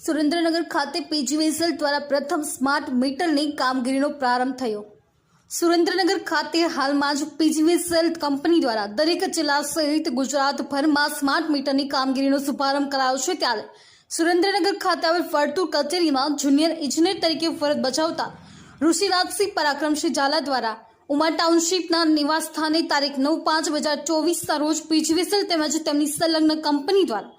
સુરેન્દ્રનગર ખાતે પીજીવીએસએલ દ્વારા પ્રથમ સ્માર્ટ મીટરની કામગીરીનો પ્રારંભ થયો. સુરેન્દ્રનગર ખાતે હાલમાં જ પીજીવીએસએલ કંપની દ્વારા દરેક જિલ્લા સહિત ગુજરાતભરમાં સ્માર્ટ મીટરની કામગીરીનો શુભારંભ કરાયો છે ત્યારે સુરેન્દ્રનગર ખાતે આવેલ ફરતુર કચેરીમાં જુનિયર ઇજનેર તરીકે ફરજ બજાવતા ઋષિરાજસિંહ પરાક્રમસિંહ ઝાલા દ્વારા ઉમા ટાઉનશીપના નિવાસ સ્થાને તારીખ નવ પાંચ બે હજાર ચોવીસના રોજ પીજીવીએસએલ તેમજ તેમની સંલગ્ન કંપની દ્વારા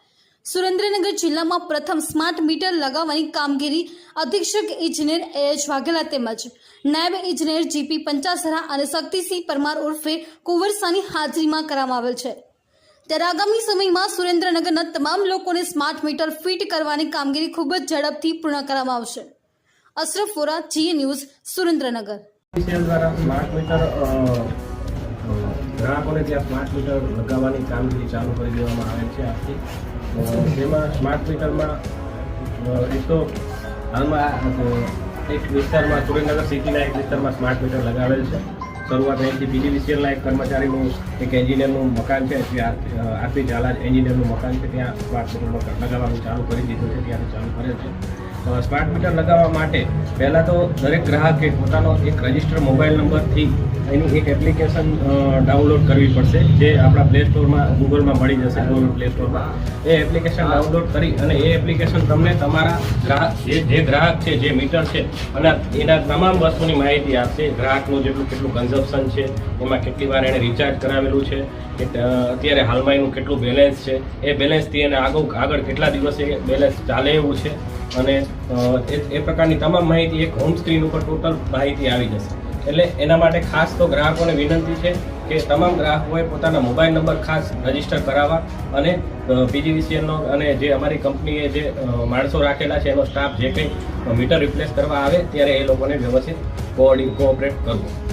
સુરેન્દ્રનગર જિલ્લામાં પ્રથમ સ્માર્ટ મીટર લગાવવાની કામગીરી અધિક્ષક ઇજનેર એચ વાઘેલા તેમજ નાયબ ઇજનેર જીપી પંચાસરા અને શક્તિસિંહ પરમાર ઉર્ફે કુંવરસાની હાજરીમાં કરવામાં આવેલ છે. ત્યારે આગામી સમયમાં સુરેન્દ્રનગરના તમામ લોકોને સ્માર્ટ મીટર ફિટ કરવાની કામગીરી ખૂબ જ ઝડપથી પૂર્ણ કરવામાં આવશે. અશરફ વોરા જીએ ન્યૂઝ સુરેન્દ્રનગર. દ્વારા સ્માર્ટ મીટર ગ્રાહકોને ત્યાં સ્માર્ટ મીટર લગાવવાની કામગીરી ચાલુ કરી દેવામાં આવે છે આજથી. તેમાં સ્માર્ટ મીટરમાં એક તો હાલમાં એક વિસ્તારમાં, સુરેન્દ્રનગર સિટીના એક વિસ્તારમાં સ્માર્ટ મીટર લગાવેલ છે. શરૂઆત અહીંથી પીજીવીસીએલના એક કર્મચારીનું, એક એન્જિનિયરનું મકાન છે, જે આરપી ઝાલા એન્જિનિયરનું મકાન છે, ત્યાં સ્માર્ટ મીટર લગાવવાનું ચાલુ કરી દીધું છે ત્યારે ચાલુ કરેલ છે. સ્માર્ટ મીટર લગાવવા માટે પહેલાં તો દરેક ગ્રાહકે પોતાનો એક રજિસ્ટર મોબાઈલ નંબરથી એની એક એપ્લિકેશન ડાઉનલોડ કરવી પડશે, જે આપણા પ્લે સ્ટોરમાં ગૂગલમાં મળી જશે ગૂગલ પ્લે સ્ટોરમાં એ એપ્લિકેશન ડાઉનલોડ કરી અને એ એપ્લિકેશન તમને તમારા ગ્રાહક, જે જે ગ્રાહક છે, જે મીટર છે, અને એના તમામ વસ્તુની માહિતી આપશે. ગ્રાહકનું જેટલું કેટલું કન્ઝપ્શન છે, એમાં કેટલી વાર એણે રિચાર્જ કરાવેલું છે કે અત્યારે હાલમાં એનું કેટલું બેલેન્સ છે? એ બેલેન્સથી એને આગળ આગળ કેટલા દિવસે બેલેન્સ ચાલે એવું છે? અને એ પ્રકારની તમામ માહિતી એક હોમ સ્ક્રીન ઉપર ટોટલ માહિતી આવી જશે. એટલે એના માટે ખાસ તો ગ્રાહકોને વિનંતી છે કે તમામ ગ્રાહકોએ પોતાના મોબાઈલ નંબર ખાસ રજિસ્ટર કરાવવા અને પીજીવીસીએલનો અને જે અમારી કંપનીએ જે માણસો રાખેલા છે, એનો સ્ટાફ જે કંઈ મીટર રિપ્લેસ કરવા આવે, ત્યારે એ લોકોને વ્યવસ્થિત કોઓર્ડિ કોઓપરેટ કરવું.